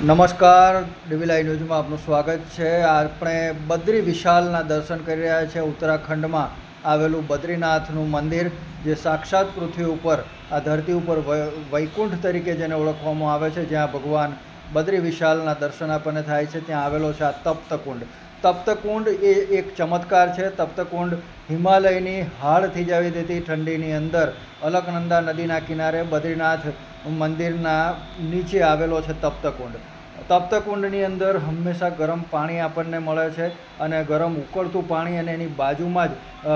નમસ્કાર ડીવીલાઈ ન્યૂઝમાં આપનું સ્વાગત છે. આપણે બદ્રી વિશાલના દર્શન કરી રહ્યા છે ઉત્તરાખંડમાં આવેલું બદ્રીનાથનું મંદિર, જે સાક્ષાત પૃથ્વી ઉપર, આ ધરતી ઉપર વૈકુંઠ તરીકે જેને ઓળખવામાં આવે છે, જ્યાં ભગવાન બદ્રી વિશાલના દર્શન આપણને થાય છે, ત્યાં આવેલો છે આ તપ્તકુંડ. તપ્તકુંડ એ એક ચમત્કાર છે. તપ્તકુંડ હિમાલયની હાડ થઈ જાવી દેતી ઠંડીની અંદર અલકનંદા નદીના કિનારે બદ્રીનાથ મંદિરના નીચે આવેલો છે તપ્તકુંડ. તપ્તકુંડની અંદર હંમેશા ગરમ પાણી આપણને મળે છે અને ગરમ ઉકળતું પાણી અને એની બાજુમાં જ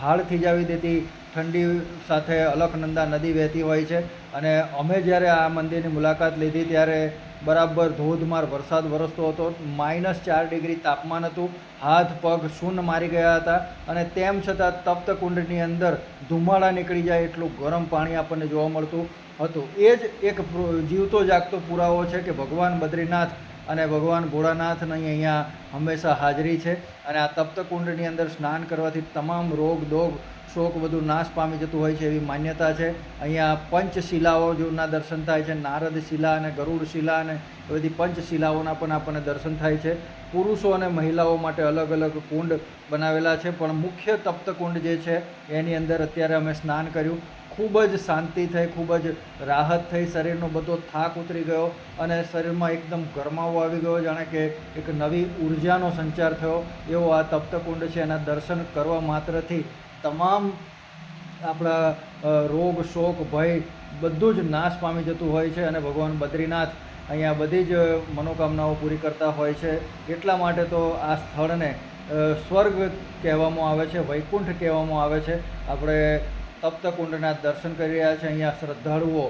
હાડ થીજાવી જવી દેતી ઠંડી સાથે અલકનંદા નદી વહેતી હોય છે. અને અમે જ્યારે આ મંદિરની મુલાકાત લીધી ત્યારે બરાબર ધોધમાર વરસાદ વરસતો હતો. માઇનસ ચાર ડિગ્રી તાપમાન હતું. હાથ, પગ શૂન્ય મારી ગયા હતા અને તેમ છતાં તપ્તકુંડની અંદર ધુમાડા નીકળી જાય એટલું ગરમ પાણી આપણને જોવા મળતું હતું. એ જ એક જીવતો જાગતો પુરાવો છે કે ભગવાન બદ્રીનાથ અને ભગવાન ભોળાનાથની અહીંયા હંમેશા હાજરી છે. અને આ તપ્તકુંડની અંદર સ્નાન કરવાથી તમામ રોગ, દોગ, શોક બધું નાશ પામી જતું હોય છે એવી માન્યતા છે. અહીંયા પંચશિલાઓ જોના દર્શન થાય છે. નારદ શિલા અને ગરુડ શિલા અને એ બધી પંચશિલાઓના પણ આપણને દર્શન થાય છે. પુરુષો અને મહિલાઓ માટે અલગ અલગ કુંડ બનાવેલા છે. પણ મુખ્ય તપ્તકુંડ જે છે, એની અંદર અત્યારે અમે સ્નાન કર્યું. ખૂબ જ શાંતિ થઈ, ખૂબ જ રાહત થઈ, શરીરનો બધો થાક ઉતરી ગયો અને શરીરમાં એકદમ ગરમાવો આવી ગયો, જાણે કે એક નવી ઉર્જાનો સંચાર થયો એવો આ તપ્તકુંડ છે. એના દર્શન કરવા માત્રથી તમામ આપણા રોગ, શોક, ભય બધું જ નાશ પામી જતું હોય છે અને ભગવાન બદ્રીનાથ અહીંયા બધી જ મનોકામનાઓ પૂરી કરતા હોય છે. એટલા માટે તો આ સ્થળને સ્વર્ગ કહેવામાં આવે છે, વૈકુંઠ કહેવામાં આવે છે. આપણે તપ્તકુંડના દર્શન કરી રહ્યા છે. અહીંયા શ્રદ્ધાળુઓ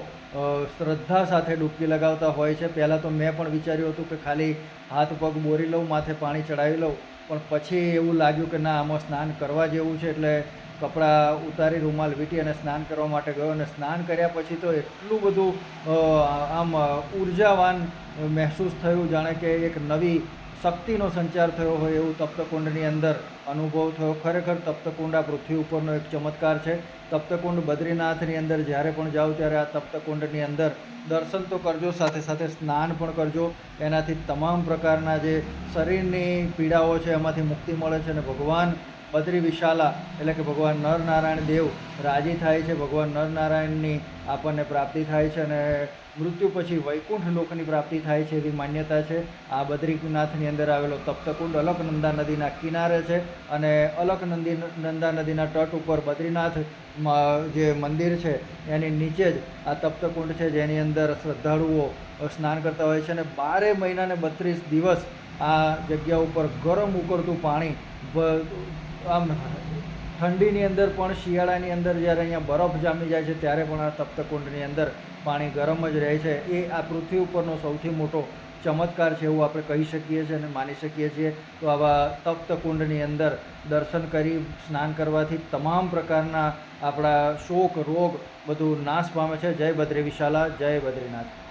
શ્રદ્ધા સાથે ડૂબકી લગાવતા હોય છે. પહેલાં તો મેં પણ વિચાર્યું હતું કે ખાલી હાથ પગ બોરી લઉં, માથે પાણી ચડાવી લઉં. પણ પછી એવું લાગ્યું કે ના, આમાં સ્નાન કરવા જેવું છે એટલે કપડાં ઉતારી, રૂમાલ વીંટી અને સ્નાન કરવા માટે ગયો. અને સ્નાન કર્યા પછી તો એટલું બધું આમ ઉર્જાવાન મહેસૂસ થયું. જાણે કે એક નવી શક્તિનો સંચાર થયો હોય એવું તપ્તકુંડની અંદર અનુભવ થયો. ખરેખર તપ્તકુંડ આ પૃથ્વી ઉપરનો એક ચમત્કાર છે. તપ્તકુંડ બદ્રીનાથની અંદર જ્યારે પણ જાઓ ત્યારે આ તપ્તકુંડની અંદર દર્શન તો કરજો, સાથે સાથે સ્નાન પણ કરજો. એનાથી તમામ પ્રકારના જે શરીરની પીડાઓ છે એમાંથી મુક્તિ મળે છે અને ભગવાન બદ્રી વિશાલા એટલે કે ભગવાન નરનારાયણ દેવ રાજી થાય છે. ભગવાન નરનારાયણની આપણને પ્રાપ્તિ થાય છે અને મૃત્યુ પછી વૈકુંઠ લોકની પ્રાપ્તિ થાય છે એવી માન્યતા છે. આ બદ્રીનાથની અંદર આવેલો તપ્તકુંડ અલકનંદા નદીના કિનારે છે અને અલકનંદી નંદા નદીના તટ ઉપર બદ્રીનાથ જે મંદિર છે એની નીચે જ આ તપ્તકુંડ છે. જેની અંદર શ્રદ્ધાળુઓ સ્નાન કરતા હોય છે અને બારે મહિનાને બત્રીસ દિવસ આ જગ્યા ઉપર ગરમ ઉકળતું પાણી આમ ઠંડીની અંદર પણ, શિયાળાની અંદર જ્યારે અહીંયા બરફ જામી જાય છે, ત્યારે પણ આ તપ્તકુંડની અંદર પાણી ગરમ જ રહે છે. એ આ પૃથ્વી ઉપરનો સૌથી મોટો ચમત્કાર છે એવું આપણે કહી શકીએ છીએ અને માની શકીએ છીએ. તો આવા તપ્તકુંડની અંદર દર્શન કરી, સ્નાન કરવાથી તમામ પ્રકારના આપણા શોક, રોગ બધું નાશ પામે છે. જય બદ્રી વિશાલા, જય બદ્રીનાથ